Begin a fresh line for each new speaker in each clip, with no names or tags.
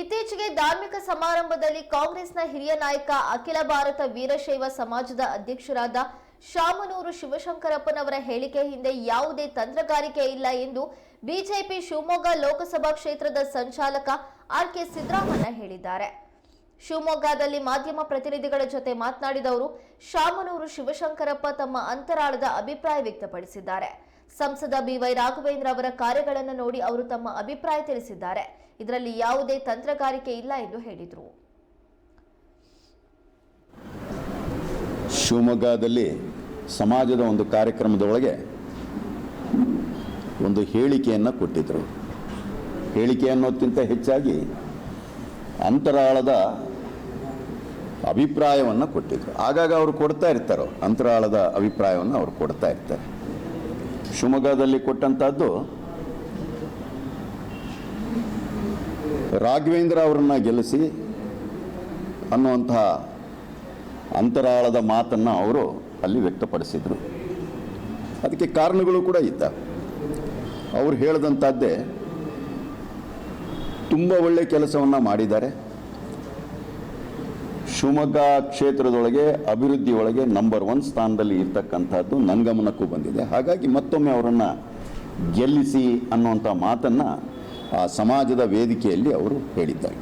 ಇತ್ತೀಚೆಗೆ ಧಾರ್ಮಿಕ ಸಮಾರಂಭದಲ್ಲಿ ಕಾಂಗ್ರೆಸ್ನ ಹಿರಿಯ ನಾಯಕ ಅಖಿಲ ಭಾರತ ವೀರಶೈವ ಸಮಾಜದ ಅಧ್ಯಕ್ಷರಾದ ಶಾಮನೂರು ಶಿವಶಂಕರಪ್ಪನವರ ಹೇಳಿಕೆ ಹಿಂದೆ ಯಾವುದೇ ತಂತ್ರಗಾರಿಕೆ ಇಲ್ಲ ಎಂದು ಬಿಜೆಪಿ ಶಿವಮೊಗ್ಗ ಲೋಕಸಭಾ ಕ್ಷೇತ್ರದ ಸಂಚಾಲಕ ಆರ್ ಕೆ ಸಿದ್ದರಾಮಣ್ಣ ಹೇಳಿದ್ದಾರೆ. ಶಿವಮೊಗ್ಗದಲ್ಲಿ ಮಾಧ್ಯಮ ಪ್ರತಿನಿಧಿಗಳ ಜೊತೆ ಮಾತನಾಡಿದವರು ಶಾಮನೂರು ಶಿವಶಂಕರಪ್ಪ ತಮ್ಮ ಅಂತರಾಳದ ಅಭಿಪ್ರಾಯ ವ್ಯಕ್ತಪಡಿಸಿದ್ದಾರೆ. ಸಂಸದ ಬಿವೈ ರಾಘವೇಂದ್ರ ಅವರ ಕಾರ್ಯಗಳನ್ನು ನೋಡಿ ಅವರು ತಮ್ಮ ಅಭಿಪ್ರಾಯ ತಿಳಿಸಿದ್ದಾರೆ. ಇದರಲ್ಲಿ ಯಾವುದೇ ತಂತ್ರಗಾರಿಕೆ ಇಲ್ಲ ಎಂದು ಹೇಳಿದರು.
ಶಿವಮೊಗ್ಗದಲ್ಲಿ ಸಮಾಜದ ಒಂದು ಕಾರ್ಯಕ್ರಮದೊಳಗೆ ಒಂದು ಹೇಳಿಕೆಯನ್ನು ಕೊಟ್ಟಿದ್ದರು ಹೇಳಿಕೆ ಅನ್ನೋದಕ್ಕಿಂತ ಹೆಚ್ಚಾಗಿ ಅಂತರಾಳದ ಅಭಿಪ್ರಾಯವನ್ನು ಕೊಟ್ಟಿದ್ದರು ಆಗಾಗ ಅವರು ಕೊಡ್ತಾ ಇರ್ತಾರೋ, ಅಂತರಾಳದ ಅಭಿಪ್ರಾಯವನ್ನು ಅವರು ಕೊಡ್ತಾ ಇರ್ತಾರೆ. ಶಿವಮೊಗ್ಗದಲ್ಲಿ ಕೊಟ್ಟಂಥದ್ದು ರಾಘವೇಂದ್ರ ಅವರನ್ನ ಗೆಲ್ಲಿಸಿ ಅನ್ನುವಂತಹ ಅಂತರಾಳದ ಮಾತನ್ನು ಅವರು ಅಲ್ಲಿ ವ್ಯಕ್ತಪಡಿಸಿದರು. ಅದಕ್ಕೆ ಕಾರಣಗಳು ಕೂಡ ಇದ್ದ. ಅವ್ರು ಹೇಳಿದಂಥದ್ದೇ ತುಂಬ ಒಳ್ಳೆ ಕೆಲಸವನ್ನು ಮಾಡಿದ್ದಾರೆ. ಶಿವಮೊಗ್ಗ ಕ್ಷೇತ್ರದೊಳಗೆ, ಅಭಿವೃದ್ಧಿ ಒಳಗೆ ನಂಬರ್ ಒನ್ ಸ್ಥಾನದಲ್ಲಿ ಇರ್ತಕ್ಕಂಥದ್ದು ನನ್ನ ಗಮನಕ್ಕೂ ಬಂದಿದೆ. ಹಾಗಾಗಿ ಮತ್ತೊಮ್ಮೆ ಅವರನ್ನು ಗೆಲ್ಲಿಸಿ ಅನ್ನುವಂಥ ಮಾತನ್ನು ಆ ಸಮಾಜದ ವೇದಿಕೆಯಲ್ಲಿ ಅವರು ಹೇಳಿದ್ದಾರೆ.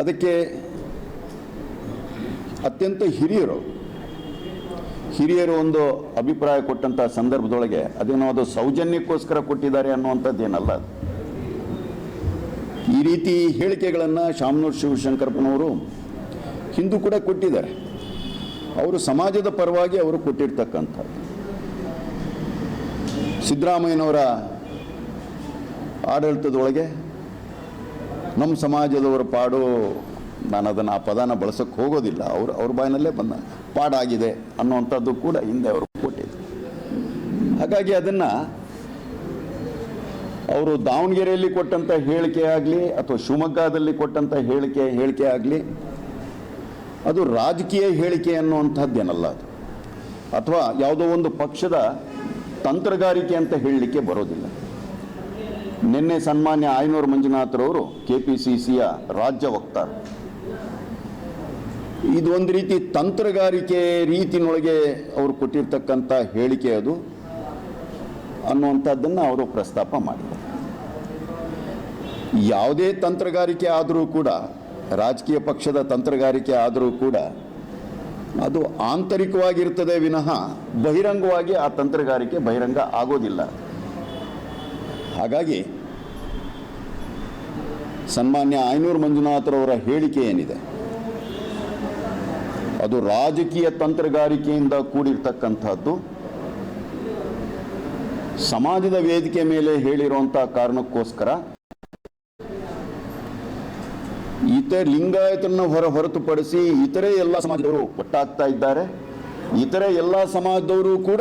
ಅದಕ್ಕೆ ಅತ್ಯಂತ ಹಿರಿಯರು ಹಿರಿಯರು ಒಂದು ಅಭಿಪ್ರಾಯ ಕೊಟ್ಟಂಥ ಸಂದರ್ಭದೊಳಗೆ ಅದೇನೋ ಅದು ಸೌಜನ್ಯಕ್ಕೋಸ್ಕರ ಕೊಟ್ಟಿದ್ದಾರೆ ಅನ್ನುವಂಥದ್ದೇನಲ್ಲ ಅದು. ಈ ರೀತಿ ಹೇಳಿಕೆಗಳನ್ನು ಶಾಮನೂರು ಶಿವಶಂಕರಪ್ಪನವರು ಹಿಂದೂ ಕೂಡ ಕೊಟ್ಟಿದ್ದಾರೆ. ಅವರು ಸಮಾಜದ ಪರವಾಗಿ ಅವರು ಕೊಟ್ಟಿರ್ತಕ್ಕಂಥದ್ದು. ಸಿದ್ದರಾಮಯ್ಯನವರ ಆಡಳಿತದೊಳಗೆ ನಮ್ಮ ಸಮಾಜದವರ ಪಾಡು ನಾನು ಅದನ್ನು ಆ ಪದಾನ ಬಳಸೋಕ್ಕೆ ಹೋಗೋದಿಲ್ಲ. ಅವರು ಅವ್ರ ಬಾಯಿನಲ್ಲೇ ಬಂದ ಪಾಡಾಗಿದೆ ಅನ್ನುವಂಥದ್ದು ಕೂಡ ಹಿಂದೆ ಅವರು ಕೊಟ್ಟಿದ್ದರು ಹಾಗಾಗಿ ಅದನ್ನು ಅವರು ದಾವಣಗೆರೆಯಲ್ಲಿ ಕೊಟ್ಟಂಥ ಹೇಳಿಕೆ ಆಗಲಿ ಅಥವಾ ಶಿವಮೊಗ್ಗದಲ್ಲಿ ಕೊಟ್ಟಂಥ ಹೇಳಿಕೆ ಹೇಳಿಕೆ ಆಗಲಿ, ಅದು ರಾಜಕೀಯ ಹೇಳಿಕೆ ಅನ್ನುವಂಥದ್ದೇನಲ್ಲ ಅದು. ಅಥವಾ ಯಾವುದೋ ಒಂದು ಪಕ್ಷದ ತಂತ್ರಗಾರಿಕೆ ಅಂತ ಹೇಳಲಿಕ್ಕೆ ಬರೋದಿಲ್ಲ. ನಿನ್ನೆ ಸನ್ಮಾನ್ಯ ಆಯನೂರು ಮಂಜುನಾಥರವರು ಕೆ ಪಿ ಸಿ ಸಿಯ ರಾಜ್ಯ ವಕ್ತಾರ. ಇದು ಒಂದು ರೀತಿ ತಂತ್ರಗಾರಿಕೆ ರೀತಿನೊಳಗೆ ಅವರು ಕೊಟ್ಟಿರ್ತಕ್ಕಂಥ ಹೇಳಿಕೆ ಅದು ಅನ್ನುವಂಥದ್ದನ್ನು ಅವರು ಪ್ರಸ್ತಾಪ ಮಾಡಿದ್ದಾರೆ ಯಾವುದೇ ತಂತ್ರಗಾರಿಕೆ ಆದರೂ ಕೂಡ, ರಾಜಕೀಯ ಪಕ್ಷದ ತಂತ್ರಗಾರಿಕೆ ಆದರೂ ಕೂಡ, ಅದು ಆಂತರಿಕವಾಗಿರ್ತದೆ ವಿನಃ ಬಹಿರಂಗವಾಗಿ ಆ ತಂತ್ರಗಾರಿಕೆ ಬಹಿರಂಗ ಆಗೋದಿಲ್ಲ. ಹಾಗಾಗಿ ಸನ್ಮಾನ್ಯ ಐನೂರು ಮಂಜುನಾಥರವರ ಹೇಳಿಕೆ ಏನಿದೆ? ಅದು ರಾಜಕೀಯ ತಂತ್ರಗಾರಿಕೆಯಿಂದ ಕೂಡಿರ್ತಕ್ಕಂಥದ್ದು. ಸಮಾಜದ ವೇದಿಕೆ ಮೇಲೆ ಹೇಳಿರುವಂಥ ಕಾರಣಕ್ಕೋಸ್ಕರ ಇತರ ಲಿಂಗಾಯತನ ಹೊರ ಹೊರತುಪಡಿಸಿ ಇತರೆ ಎಲ್ಲ ಸಮಾಜದವರು ಒಟ್ಟಾಗ್ತಾ ಇದ್ದಾರೆ. ಇತರೆ ಎಲ್ಲ ಸಮಾಜದವರು ಕೂಡ